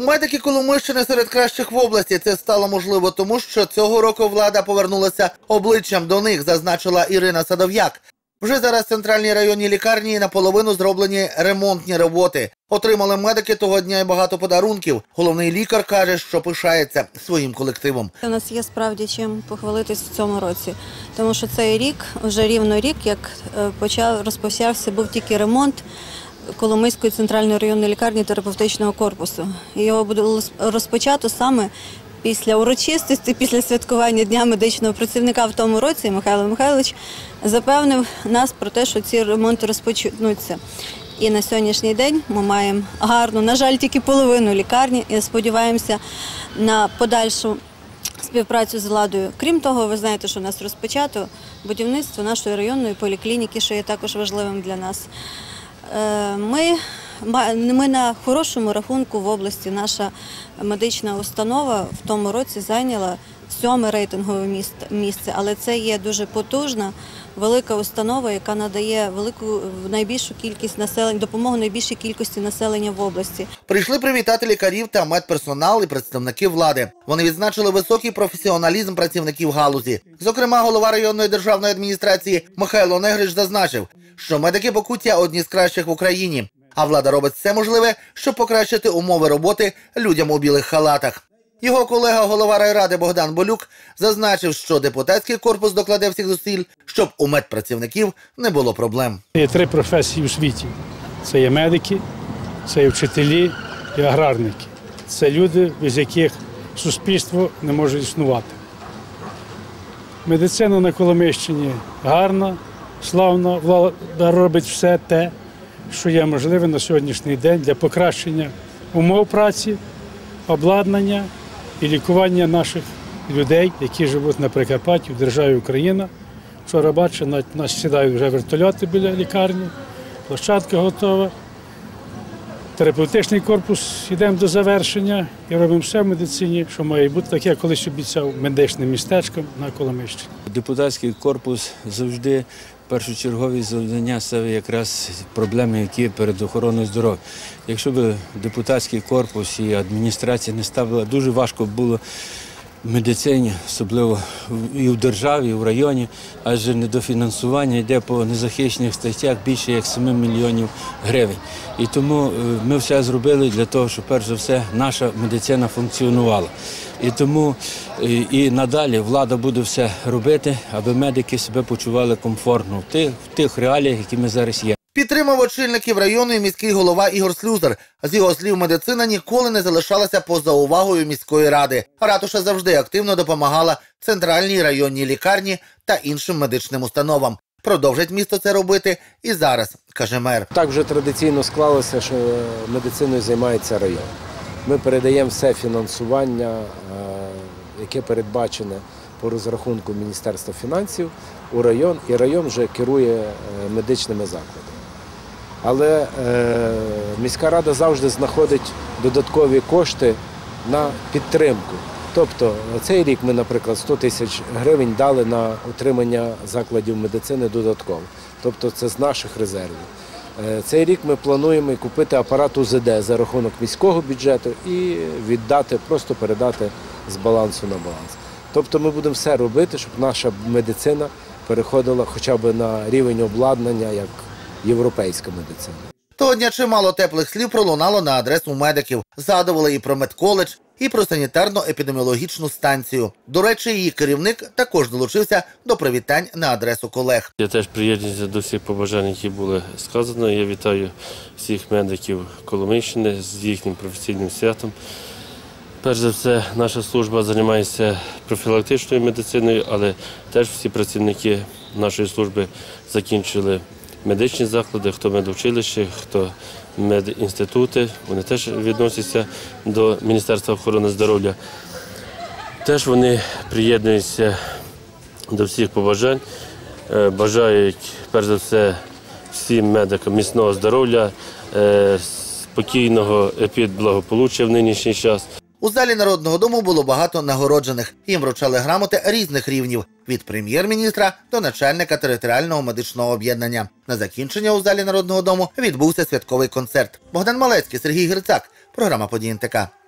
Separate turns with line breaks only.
Медики Коломийщини серед кращих в області. Це стало можливо тому, що цього року влада повернулася обличчям до них, зазначила Ірина Садов'як. Вже зараз в центральній районній лікарні наполовину зроблені ремонтні роботи. Отримали медики того дня й багато подарунків. Головний лікар каже, що пишається своїм колективом.
У нас є справді чим похвалитись в цьому році, тому що цей рік, вже рівно рік, як е, почав розпочався, був тільки ремонт Коломийської центральної районної лікарні терапевтичного корпусу. Його було розпочато саме після урочистості, після святкування Дня медичного працівника в тому році. Михайло Михайлович запевнив нас про те, що ці ремонти розпочнуться. І на сьогоднішній день ми маємо гарну, на жаль, тільки половину лікарні. І сподіваємося на подальшу співпрацю з владою. Крім того, ви знаєте, що у нас розпочато будівництво нашої районної поліклініки, що є також важливим для нас. Е, Ми, ми на хорошому рахунку в області. Наша медична установа в тому році зайняла сьоме рейтингове місце, але це є дуже потужна, велика установа, яка надає велику найбільшу кількість населення, допомогу найбільшій кількості населення в області.
Прийшли привітати лікарів та медперсонал і представники влади. Вони відзначили високий професіоналізм працівників галузі. Зокрема, голова районної державної адміністрації Михайло Негрич зазначив, що медики Покуття одні з кращих в Україні. А влада робить все можливе, щоб покращити умови роботи людям у білих халатах. Його колега, голова райради Богдан Болюк, зазначив, що депутатський корпус докладе всіх зусиль, щоб у медпрацівників не було проблем.
Є три професії у світі: це є медики, це є вчителі і аграрники. Це люди, без яких суспільство не може існувати. Медицина на Коломищині гарна, славна, влада робить все те, що є можливе на сьогоднішній день для покращення умов праці, обладнання і лікування наших людей, які живуть на Прикарпатті в державі Україна. Вчора навіть нас сідають вже вертольоти біля лікарні, площадка готова. Терапевтичний корпус йдемо до завершення і робимо все в медицині, що має бути, так я колись обіцяв медичним містечком на Коломищині.
Депутатський корпус завжди першочергові завдання ставить якраз проблеми, які перед охороною здоров'я. Якщо б депутатський корпус і адміністрація не ставила, дуже важко було медицині, особливо і в державі, і в районі, адже недофінансування йде по незахищених статтях більше як 7 мільйонів гривень. І тому е, ми все зробили для того, щоб перш за все наша медицина функціонувала. І тому е, і надалі влада буде все робити, аби медики себе почували комфортно в тих, в тих реаліях, які ми зараз є.
Підтримав очільників району і міський голова Ігор Слюзер. З його слів, медицина ніколи не залишалася поза увагою міської ради. Ратуша завжди активно допомагала центральній районній лікарні та іншим медичним установам. Продовжить місто це робити і зараз, каже мер.
Так вже традиційно склалося, що медициною займається район. Ми передаємо все фінансування, е, яке передбачене по розрахунку Міністерства фінансів у район, і район вже керує е, медичними закладами. Але е, міська рада завжди знаходить додаткові кошти на підтримку. Тобто цей рік ми, наприклад, 100 тисяч гривень дали на утримання закладів медицини додатково. Тобто це з наших резервів. Е, Цей рік ми плануємо купити апарат УЗД за рахунок міського бюджету і віддати, просто передати з балансу на баланс. Тобто ми будемо все робити, щоб наша медицина переходила хоча б на рівень обладнання як європейська медицина.
Того дня чимало теплих слів пролунало на адресу медиків. Згадували і про медколедж, і про санітарно-епідеміологічну станцію. До речі, її керівник також долучився до привітань на адресу колег.
Я теж приєднуюся до всіх побажань, які були сказані. Я вітаю всіх медиків Коломийщини з їхнім професійним святом. Перш за все, наша служба займається профілактичною медициною, але теж всі працівники нашої служби закінчили медичні заклади, хто медучилище, хто медінститути. Вони теж відносяться до Міністерства охорони здоров'я. Теж вони приєднуються до всіх побажань. Е, Бажають, перш за все, всім медикам міцного здоров'я, е, спокійного епідблагополуччя в нинішній час.
У залі народного дому було багато нагороджених. Їм вручали грамоти різних рівнів від прем'єр-міністра до начальника територіального медичного об'єднання. На закінчення у залі народного дому відбувся святковий концерт. Богдан Малецький, Сергій Грицак. Програма «Події НТК».